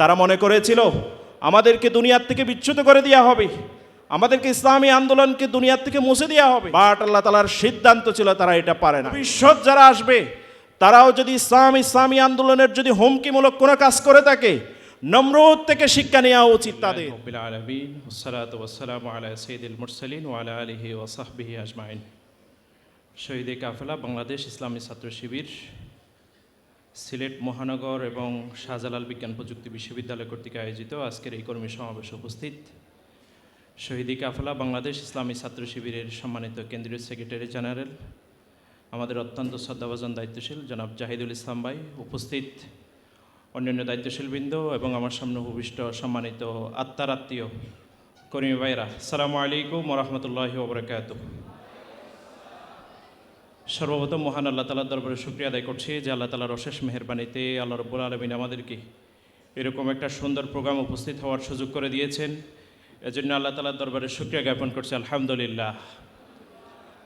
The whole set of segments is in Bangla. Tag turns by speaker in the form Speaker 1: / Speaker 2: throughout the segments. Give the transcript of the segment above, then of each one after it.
Speaker 1: তারা মনে করেছিল, আমাদেরকে দুনিয়ার থেকে বিচ্যুত করে দেওয়া হবে। আমাদেরকে ইসলামী আন্দোলনকে দুনিয়ার থেকে মুছে দেওয়া হবে। বাট আল্লাহ তালার সিদ্ধান্ত ছিল, তারা এটা পারে না। বিশ্ব যারা আসবে, তারাও যদি ইসলাম, ইসলামী আন্দোলনের যদি হুমকিমূলক কোনো কাজ করে থাকে নম্রত থেকে শিক্ষা নেওয়া উচিত তাদের।
Speaker 2: আলমিন কাফেলা, বাংলাদেশ ইসলামী ছাত্র শিবির। সিলেট মহানগর এবং শাহজালাল বিজ্ঞান প্রযুক্তি বিশ্ববিদ্যালয় কর্তৃক আয়োজিত আজকের এই কর্মী সমাবেশে উপস্থিত শহীদি কাফেলা বাংলাদেশ ইসলামী ছাত্র শিবিরের সম্মানিত কেন্দ্রীয় সেক্রেটারি জেনারেল, আমাদের অত্যন্ত শ্রদ্ধাভাজন দায়িত্বশীল জনাব জাহিদুল ইসলাম ভাই উপস্থিত, অন্যান্য দায়িত্বশীল বৃন্দ এবং আমার সামনে উপবিষ্ট সম্মানিত আত্মার আত্মীয় কর্মী ভাইরা সালামু আলাইকুম রহমতুল্লাহ ওবরাকাত সর্বপ্রথম মহান আল্লাহ তালার দরবারে শুক্রিয়া আদায় করছি যে আল্লাহ তালার অশেষ মেহরবানিতে আল্লাহ রব্বুল আলমিন আমাদেরকে এরকম একটা সুন্দর প্রোগ্রাম উপস্থিত হওয়ার সুযোগ করে দিয়েছেন। এজন্য আল্লাহ তালার দরবারে শুক্রিয়া জ্ঞাপন করছি, আলহামদুলিল্লাহ।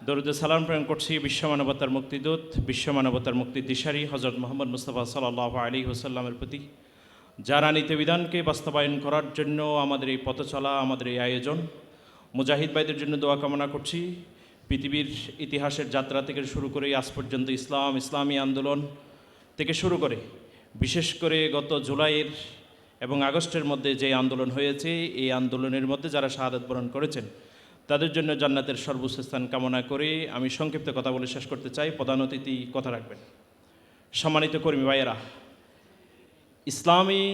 Speaker 2: দরুদ সালাম প্রেরণ করছি বিশ্ব মানবতার মুক্তিদূত, বিশ্ব মানবতার মুক্তির দিশারি হজরত মোহাম্মদ মুস্তফা সাল্লাহ আলী হুসাল্লামের প্রতি, যারা নীতিবিধানকে বাস্তবায়ন করার জন্য আমাদের এই পথ চলা আমাদের এই আয়োজন। মুজাহিদ ভাইদের জন্য দোয়া কামনা করছি। পৃথিবীর ইতিহাসের যাত্রা থেকে শুরু করে আজ পর্যন্ত ইসলাম, ইসলামী আন্দোলন থেকে শুরু করে, বিশেষ করে গত জুলাইয়ের এবং আগস্টের মধ্যে যে আন্দোলন হয়েছে, এই আন্দোলনের মধ্যে যারা শাহাদত বরণ করেছেন, তাদের জন্য জান্নাতের সর্বোচ্চ স্থান কামনা করে আমি সংক্ষিপ্ত কথা বলে শেষ করতে চাই। প্রধান অতিথি কথা রাখবেন। সম্মানিত কর্মী ভাইয়েরা, ইসলামী,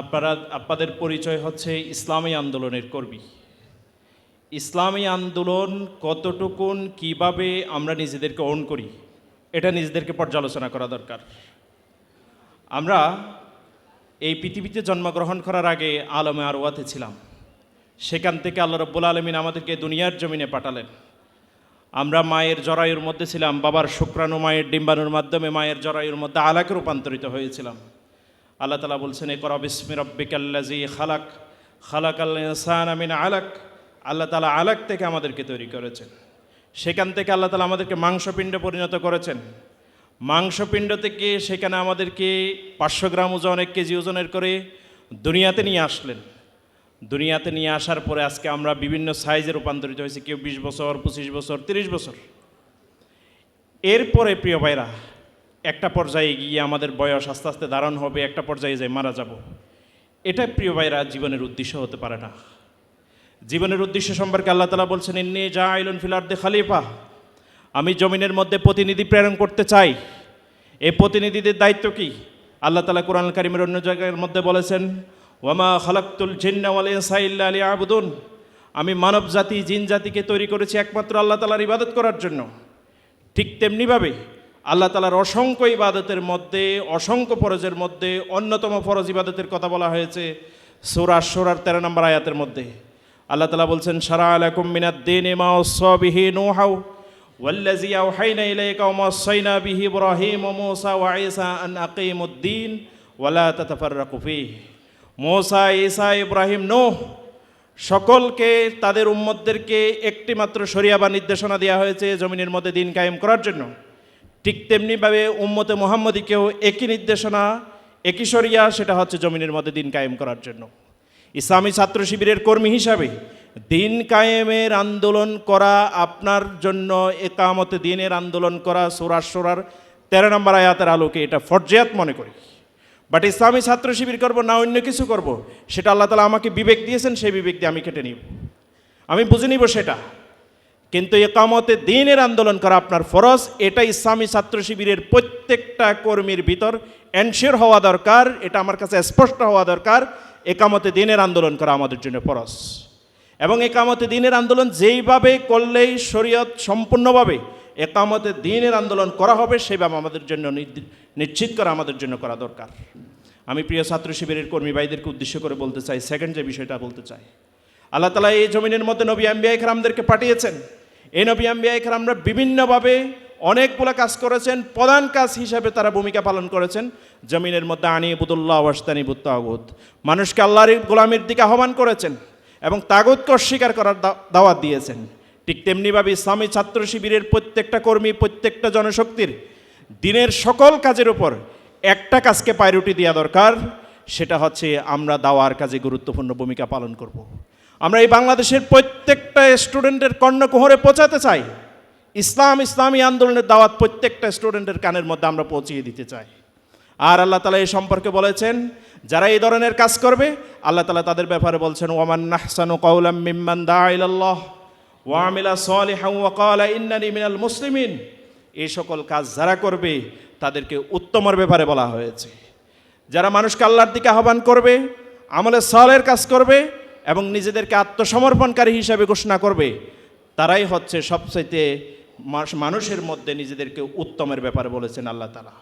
Speaker 2: আপনারা, আপনাদের পরিচয় হচ্ছে ইসলামী আন্দোলনের কর্মী। ইসলামী আন্দোলন কতটুকুন কীভাবে আমরা নিজেদেরকে অন করি, এটা নিজেদেরকে পর্যালোচনা করা দরকার। আমরা এই পৃথিবীতে জন্মগ্রহণ করার আগে আলমে আরওয়াতে ছিলাম। সেখান থেকে আল্লাহ রব্বুল আলমিন আমাদেরকে দুনিয়ার জমিনে পাঠালেন। আমরা মায়ের জরায়ুর মধ্যে ছিলাম, বাবার শুক্রাণু মায়ের ডিম্বাণুর মাধ্যমে মায়ের জরায়ুর মধ্যে আলাকে রূপান্তরিত হয়েছিলাম। আল্লাহ তালা বলছেন এ কর বিস্মি রব্বিকাল্লাজি খালাক খালাক আল্লাহ আলাক। আল্লাহ তালা আলাক থেকে আমাদেরকে তৈরি করেছেন। সেখান থেকে আল্লাহ তালা আমাদেরকে মাংসপিণ্ডে পরিণত করেছেন। মাংসপিণ্ড থেকে সেখানে আমাদেরকে পাঁচশো গ্রাম ওজন, এক কেজি ওজনের করে দুনিয়াতে নিয়ে আসলেন। দুনিয়াতে নিয়ে আসার পরে আজকে আমরা বিভিন্ন সাইজে রূপান্তরিত হয়েছি। কেউ বিশ বছর, পঁচিশ বছর, তিরিশ বছর। এরপরে প্রিয় ভাইরা, একটা পর্যায়ে গিয়ে আমাদের বয়স আস্তে আস্তে ধারণ হবে, একটা পর্যায়ে যাই মারা যাব। এটা প্রিয় ভাইরা, জীবনের উদ্দেশ্য হতে পারে না। জীবনের উদ্দেশ্য সম্পর্কে আল্লাহ তালা বলছেন এমনি যা আইলন ফিলার্দে খালিফা। আমি জমিনের মধ্যে প্রতিনিধি প্রেরণ করতে চাই। এই প্রতিনিধিদের দায়িত্ব কি? আল্লাহ তালা কোরআন কারিমের অন্য জায়গার মধ্যে বলেছেন, ওয়ামা খালাক্তুল জিন্নাওয়ালে আলী আবুদুন আমি মানব জাতি, জিন জাতিকে তৈরি করেছি একমাত্র আল্লাহ তালার ইবাদত করার জন্য। ঠিক তেমনিভাবে আল্লাহ তালার অসংখ্য ইবাদতের মধ্যে, অসংখ্য ফরজের মধ্যে অন্যতম ফরজ ইবাদতের কথা বলা হয়েছে সোরা সোরার তেরো নম্বর আয়াতের মধ্যে। আল্লাহ তালা বলছেন সারা আলাকুম মিনাদ দিন এমা সবিহি নোহাউ والذي أوحينا إليك وما وصينا به إبراهيم وموسى وعيسى أن أقيموا الدين ولا تتفرقوا فيه موسى ঈসা ইব্রাহিম নোহ সকলকে তাদের উম্মতদেরকে একটি মাত্র শরিয়া বা নির্দেশনা দেওয়া হয়েছে জমিনের মধ্যে দিন কায়েম করার জন্য ঠিক তেমনিভাবে উম্মতে মোহাম্মদীকেও একই নির্দেশনা একই শরিয়া সেটা হচ্ছে জমিনের মধ্যে দিন কায়েম করার জন্য ইসলামী ছাত্র শিবিরের কর্মী হিসাবে দিন কায়েমের আন্দোলন করা আপনার জন্য একামতে দিনের আন্দোলন করা সোরার সোরার তেরো নম্বর আয়াতের আলোকে এটা ফরজিয়াত মনে করি। বাট ইসলামী ছাত্র শিবির করব না অন্য কিছু করব, সেটা আল্লাহ তালা আমাকে বিবেক দিয়েছেন, সেই বিবেক দিয়ে আমি কেটে নিব। আমি বুঝে নিব সেটা। কিন্তু একামতে দিনের আন্দোলন করা আপনার ফরজ এটা ইসলামী ছাত্র শিবিরের প্রত্যেকটা কর্মীর ভিতর এনশিওর হওয়া দরকার, এটা আমার কাছে স্পষ্ট হওয়া দরকার, একামতে দিনের আন্দোলন করা আমাদের জন্য ফরজ। এবং একামতে দিনের আন্দোলন যেইভাবে করলেই শরীয়ত সম্পূর্ণভাবে একামতে দিনের আন্দোলন করা হবে, সেভাবে আমাদের জন্য নিশ্চিত করা আমাদের জন্য করা দরকার। আমি প্রিয় ছাত্র শিবিরের কর্মী ভাইদেরকে উদ্দেশ্য করে বলতে চাই সেকেন্ড যে বিষয়টা বলতে চাই। আল্লাহ তালা এই জমিনের মধ্যে নবী আম্বিয়া ইকরামদেরকে পাঠিয়েছেন। এই নবী আম্বিয়া ইকরামরা বিভিন্নভাবে অনেকগুলো কাজ করেছেন। প্রধান কাজ হিসাবে তারা ভূমিকা পালন করেছেন। জমিনের মধ্যে আনি বুদুল্লাহ ওয়াস্তানি বুত্তাগুত মানুষকে আল্লাহর গোলামির দিকে আহ্বান করেছেন এবং তাগুতকে অস্বীকার করার দাওয়াত দিয়েছেন। ঠিক তেমনিভাবে ইসলামী ছাত্র শিবিরের প্রত্যেকটা কর্মী, প্রত্যেকটা জনশক্তির দিনের সকল কাজের উপর একটা কাজকে প্রায়োরিটি দেওয়া দরকার।
Speaker 1: সেটা হচ্ছে আমরা দাওয়ার কাজে গুরুত্বপূর্ণ ভূমিকা পালন করব। আমরা এই বাংলাদেশের প্রত্যেকটা স্টুডেন্টের কর্ণকুহরে পৌঁছাতে চাই। ইসলাম, ইসলামী আন্দোলনের দাওয়াত প্রত্যেকটা স্টুডেন্টের কানের মধ্যে আমরা পৌঁছিয়ে দিতে চাই। আর আল্লাহ তালা এই সম্পর্কে বলেছেন, যারা এই ধরনের কাজ করবে, আল্লাহ তালা তাদের ব্যাপারে বলছেন, ওয়ামান নাহসানু কৌলাম মিম্মান দা ইলাল্লাহ ওয়ামিলা সালিহান ওয়া ইন্নানি মিনাল মুসলিমিন। এই সকল কাজ যারা করবে, তাদেরকে উত্তমের ব্যাপারে বলা হয়েছে। যারা মানুষকে আল্লাহর দিকে আহ্বান করবে, আমলে সালের কাজ করবে এবং নিজেদেরকে আত্মসমর্পণকারী হিসাবে ঘোষণা করবে, তারাই হচ্ছে সবচাইতে মানুষের মধ্যে নিজেদেরকে উত্তমের ব্যাপারে বলেছেন আল্লাহ তালা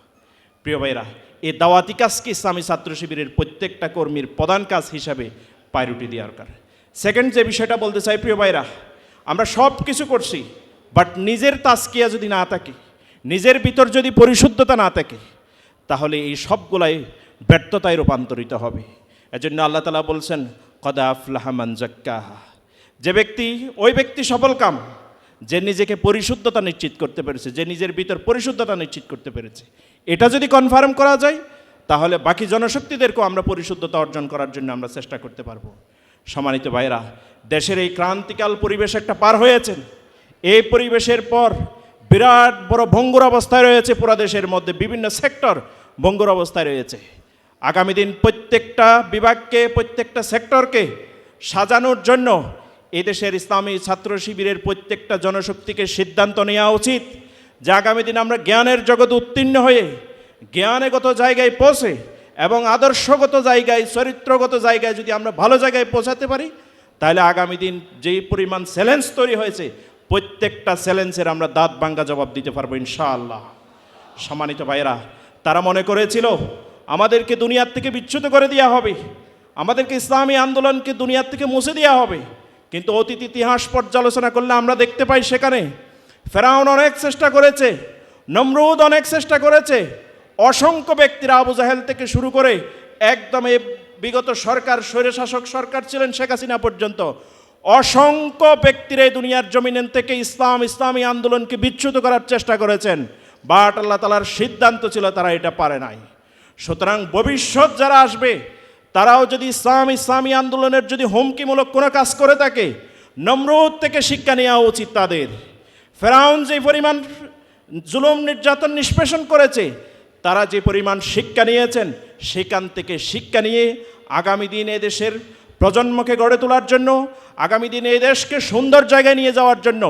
Speaker 1: প্রিয় ভাইরা এই দাওয়াতি কাজকে ইসলামী ছাত্র শিবিরের প্রত্যেকটা কর্মীর প্রধান কাজ হিসাবে পায়রুটি দেওয়া দরকার? সেকেন্ড যে বিষয়টা বলতে চাই, প্রিয় ভাইরা আমরা সব কিছু করছি বাট নিজের তাস্কিয়া যদি না থাকে, নিজের ভিতর যদি পরিশুদ্ধতা না থাকে, তাহলে এই সবগুলাই ব্যর্থতায় রূপান্তরিত হবে। এজন্য আল্লাহ তালা বলছেন কদাফ লাহামান জাক্কাহা। যে ব্যক্তি, ওই ব্যক্তি সফল কাম, যে নিজেকে পরিশুদ্ধতা নিশ্চিত করতে পেরেছে, যে নিজের ভিতর পরিশুদ্ধতা নিশ্চিত করতে পেরেছে। এটা যদি কনফার্ম করা যায়, তাহলে বাকি জনশক্তিদেরকেও আমরা পরিশুদ্ধতা অর্জন করার জন্য আমরা চেষ্টা করতে পারব। সম্মানিত ভাইরা দেশের এই ক্রান্তিকাল পরিবেশ একটা পার হয়েছেন। এই পরিবেশের পর বিরাট বড় ভঙ্গুর অবস্থায় রয়েছে পুরা দেশের মধ্যে বিভিন্ন সেক্টর ভঙ্গুর অবস্থায় রয়েছে। আগামী দিন প্রত্যেকটা বিভাগকে, প্রত্যেকটা সেক্টরকে সাজানোর জন্য এদেশের ইসলামী ছাত্র শিবিরের প্রত্যেকটা জনশক্তিকে সিদ্ধান্ত নেওয়া উচিত যে আগামী দিন আমরা জ্ঞানের জগৎ উত্তীর্ণ হয়ে জ্ঞানগত জায়গায় পৌঁছে এবং আদর্শগত জায়গায়, চরিত্রগত জায়গায় যদি আমরা ভালো জায়গায় পৌঁছাতে পারি, তাহলে আগামী দিন যেই পরিমাণ চ্যালেঞ্জ তৈরি হয়েছে, প্রত্যেকটা চ্যালেঞ্জের আমরা দাঁত ভাঙ্গা জবাব দিতে পারব ইনশাআল্লাহ। সম্মানিত ভাইয়েরা, তারা মনে করেছিল আমাদেরকে দুনিয়ার থেকে বিচ্যুত করে দেওয়া হবে। আমাদেরকে ইসলামী আন্দোলনকে দুনিয়ার থেকে মুছে দেওয়া হবে। কিন্তু অতীত ইতিহাস পর্যালোচনা করলে আমরা দেখতে পাই সেখানে ফেরাউন অনেক চেষ্টা করেছে, নমরুদ অনেক চেষ্টা করেছে। অসংখ্য ব্যক্তিরা আবু জাহেল থেকে শুরু করে একদম এ বিগত সরকার, স্বৈরশাসক সরকার ছিলেন শেখ হাসিনা পর্যন্ত। অসংখ্য ব্যক্তিরা এই দুনিয়ার জমিনেন থেকে ইসলাম, ইসলামী আন্দোলনকে বিচ্যুত করার চেষ্টা করেছেন। বাট আল্লাহ তালার সিদ্ধান্ত ছিল তারা এটা পারে নাই। সুতরাং ভবিষ্যৎ যারা আসবে, তারাও যদি ইসলাম, ইসলামী আন্দোলনের যদি হুমকিমূলক কোনো কাজ করে থাকে নম্রত থেকে শিক্ষা নেওয়া উচিত তাদের। ফেরাউন যে পরিমাণ জুলুম নির্যাতন নিষ্পেষণ করেছে, তারা যে পরিমাণ শিক্ষা নিয়েছেন, সেখান থেকে শিক্ষা নিয়ে আগামী দিন এদেশের প্রজন্মকে গড়ে তোলার জন্য, আগামী দিনে এই দেশকে সুন্দর জায়গায় নিয়ে যাওয়ার জন্য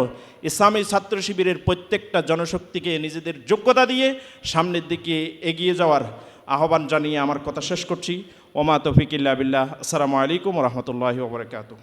Speaker 1: ইসলামী ছাত্র শিবিরের প্রত্যেকটা জনশক্তিকে নিজেদের যোগ্যতা দিয়ে সামনের দিকে এগিয়ে যাওয়ার আহ্বান জানিয়ে আমার কথা শেষ করছি। ওমা তফিকিল্লা বিল্লাহ। আসসালামু আলাইকুম রহমতুল্লাহি ওবরাকাতু